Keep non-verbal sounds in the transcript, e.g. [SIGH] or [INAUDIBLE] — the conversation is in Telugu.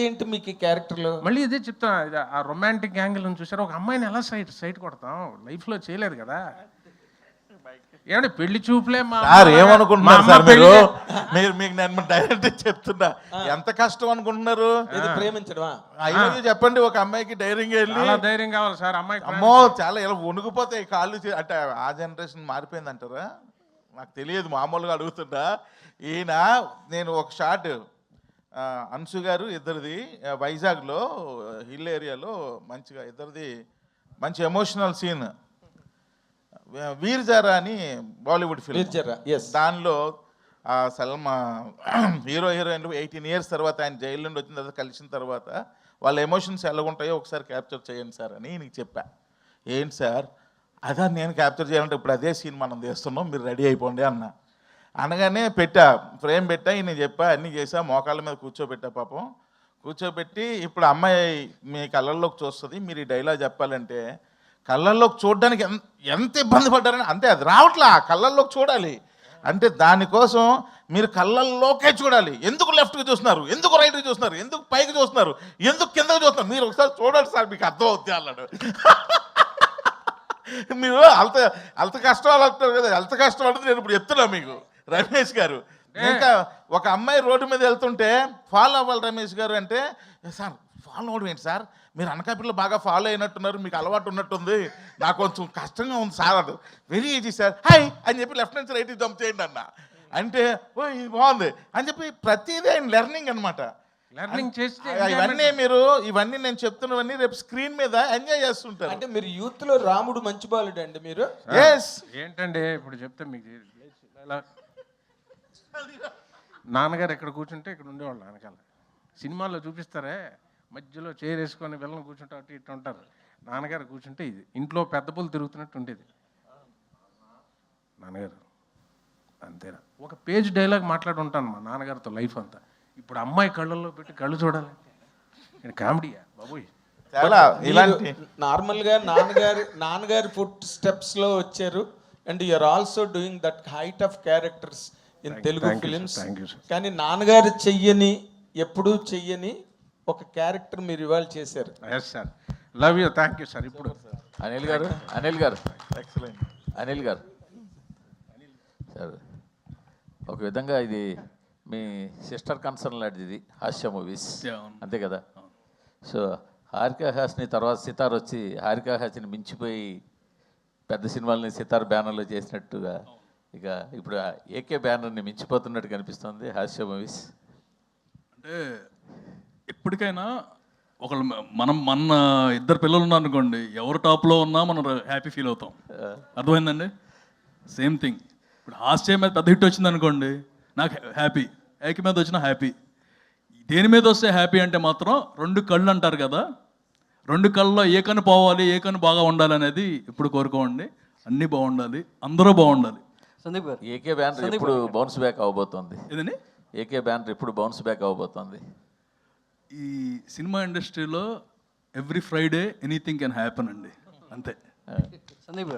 ఏంటి మీకు ఈ క్యారెక్టర్లో? మళ్ళీ ఇదే చెప్తా ఇది ఆ రొమాంటిక్ యాంగిల్ చూసారు ఒక అమ్మాయిని ఎలా సైట్ సైట్ కొడతాం? లైఫ్లో చేయలేదు కదా? ఏమంటే పెళ్ళి చూపులే మా సార్ ఏమనుకుంటున్నారు సార్ మీరు? మీరు మీకు నేను డైరెక్ట్ చెప్తున్నా. ఎంత కష్టం అనుకుంటున్నారు? ఇది ప్రేమించడమా? చెప్పండి ఒక అమ్మాయికి ధైర్యంగా వెళ్ళి చాలా ధైర్యం కావాలి సార్ అమ్మాయి అమ్మో చాలా ఇలా వణుకుపోతాయి కాళ్ళు చే- అంటే ఆ జనరేషన్ మారిపోయింది అంటారా నాకు తెలియదు మామూలుగా అడుగుతుంటా. ఈయన నేను ఒక షాట్ అన్సు గారు ఇద్దరిది వైజాగ్లో హిల్ ఏరియాలో మంచిగా ఇద్దరిది మంచి ఎమోషనల్ సీన్. వీర్ జారా అని బాలీవుడ్ ఫిల్మ్. దానిలో ఆ సల్మా హీరో హీరోయిన్ ఎయిటీన్ ఇయర్స్ తర్వాత ఆయన జైలు నుండి వచ్చిన తర్వాత కలిసిన తర్వాత వాళ్ళ ఎమోషన్స్ ఎలా ఉంటాయో ఒకసారి క్యాప్చర్ చేయండి సార్ అని నీకు చెప్పా. ఏంటి సార్? అదా నేను క్యాప్చర్ చేయాలంటే ఇప్పుడు అదే సీన్ మనం తీస్తున్నాం మీరు రెడీ అయిపోండి అన్న. అనగానే పెట్టా ఫ్రేమ్ పెట్టా ఈయన చెప్పా అన్నీ చేసా మోకాళ్ళ మీద కూర్చోబెట్టా పాపం. కూర్చోబెట్టి ఇప్పుడు అమ్మాయి మీ కళ్ళల్లోకి చూస్తుంది మీరు ఈ డైలాగ్ చెప్పాలంటే కళ్ళల్లోకి చూడడానికి ఎంత ఇబ్బంది పడ్డారని అంతే అది రావట్లా కళ్ళల్లోకి చూడాలి. అంటే దానికోసం మీరు కళ్ళల్లోకే చూడాలి. ఎందుకు లెఫ్ట్కి చూస్తున్నారు? ఎందుకు రైట్కి చూస్తున్నారు? ఎందుకు పైకి చూస్తున్నారు? ఎందుకు కిందకి చూస్తున్నారు? మీరు ఒకసారి చూడండి సార్ మీకు అర్థం అవుతుంది అన్నాడు. [LAUGHS] మీరు అంత అంత కష్టం అలా అంటారు కదా ఎంత కష్టం అంటే నేను ఇప్పుడు చెప్తున్నా మీకు. రమేష్ గారు. ఇంకా ఒక అమ్మాయి రోడ్డు మీద వెళ్తుంటే ఫాలో అవ్వాలి రమేష్ గారు అంటే సార్ ఫాలో అవడం ఏంటి సార్? మీరు అనకాపల్లిలో బాగా ఫాలో అయినట్టున్నారు మీకు అలవాటు ఉన్నట్టుంది. నాకు కొంచెం కష్టంగా ఉంది సార్ అది. Very easy sir. హాయ్ అని చెప్పి లెఫ్ట్ నుంచి రైట్ జంప్ చేయండి అన్న. అంటే ఓ ఇది బాగుంది. అని చెప్పి ప్రతిదీ ఆయన లెర్నింగ్ అనమాట లెర్నింగ్ చేస్తే ఇవన్నీ మీరు ఇవన్నీ నేను చెప్తున్నవన్నీ రేపు స్క్రీన్ మీద ఎంజాయ్ చేస్తుంటారు. అంటే మీరు యూత్లో రాముడు మంచి బాలుడు అండి మీరు ఎస్ ఏంటంటే ఇప్పుడు చెప్తే మీకు నాన్నగారు ఎక్కడ కూర్చుంటే ఇక్కడ ఉండేవాళ్ళు వెనకాల సినిమాల్లో చూపిస్తారే మధ్యలో చైర్ వేసుకొని వెళ్ళని కూర్చుంటే అటు ఇటు ఉంటారు. నాన్నగారు కూర్చుంటే ఇది ఇంట్లో పెద్ద పులు తిరుగుతున్నట్టు ఉండేది. నాన్నగారు అంతేనా ఒక పేజ్ డైలాగ్ మాట్లాడి ఉంటాను మా నాన్నగారితో లైఫ్ అంతా. ఇప్పుడు అమ్మాయి కళ్ళల్లో పెట్టి కళ్ళు చూడాలి. నేను కామెడీయా? బాబోయ్. చాలా ఇలాంటి నార్మల్గా నాన్నగారి నాన్నగారి ఫుట్ స్టెప్స్లో వచ్చారు. And you're also doing that height of characters in Telugu. Films. కానీ నాన్నగారు చెయ్యని ఎప్పుడూ చెయ్యని ఒక క్యారెక్టర్ మీరు ఇవాళ చేశారు. Yes sir love you thank you sir ఇప్పుడు అనిల్ గారు అనిల్ గారు. ఎక్సలెంట్ అనిల్ గారు. సార్ ఒక విధంగా ఇది మీ సిస్టర్ కన్సర్న్ లాంటిది ఇది హాస్య మూవీస్. అంతే కదా? సో హారికా హాస్ని తర్వాత సితార్ వచ్చి హారికా హాస్ని మించిపోయి పెద్ద సినిమాలని సితార్ బ్యానర్లో చేసినట్టుగా ఇక ఇప్పుడు ఏకే బ్యానర్ని మించిపోతున్నట్టు కనిపిస్తుంది. హాస్య మూవీస్. అంటే ఎప్పటికైనా ఒకళ్ళు మనం మన ఇద్దరు పిల్లలు ఉన్నారు అనుకోండి ఎవరు టాప్లో ఉన్నా మనం హ్యాపీ ఫీల్ అవుతాం. అర్థమైందండి? Same thing. ఇప్పుడు హాస్యం మీద పెద్ద హిట్ వచ్చింది అనుకోండి నాకు హ్యాపీ. ఏక మీద వచ్చిన హ్యాపీ. దేని మీద వస్తే హ్యాపీ అంటే మాత్రం రెండు కళ్ళు అంటారు కదా రెండు కళ్ళలో ఏ కన్ను పోవాలి ఏ కన్ను బాగా ఉండాలి అనేది ఇప్పుడు కోరుకోండి. అన్నీ బాగుండాలి అందరూ బాగుండాలి. సందీప్ గారు. ఏకే బ్యానర్ ఎప్పుడు బౌన్స్ బ్యాక్ అవబోతోంది. ఏదండి? ఏకే బ్యానర్ ఎప్పుడు బౌన్స్ బ్యాక్ అవబోతోంది? ఈ సినిమా ఇండస్ట్రీలో every Friday anything can happen అండి. అంతే. సందీప్ గారు.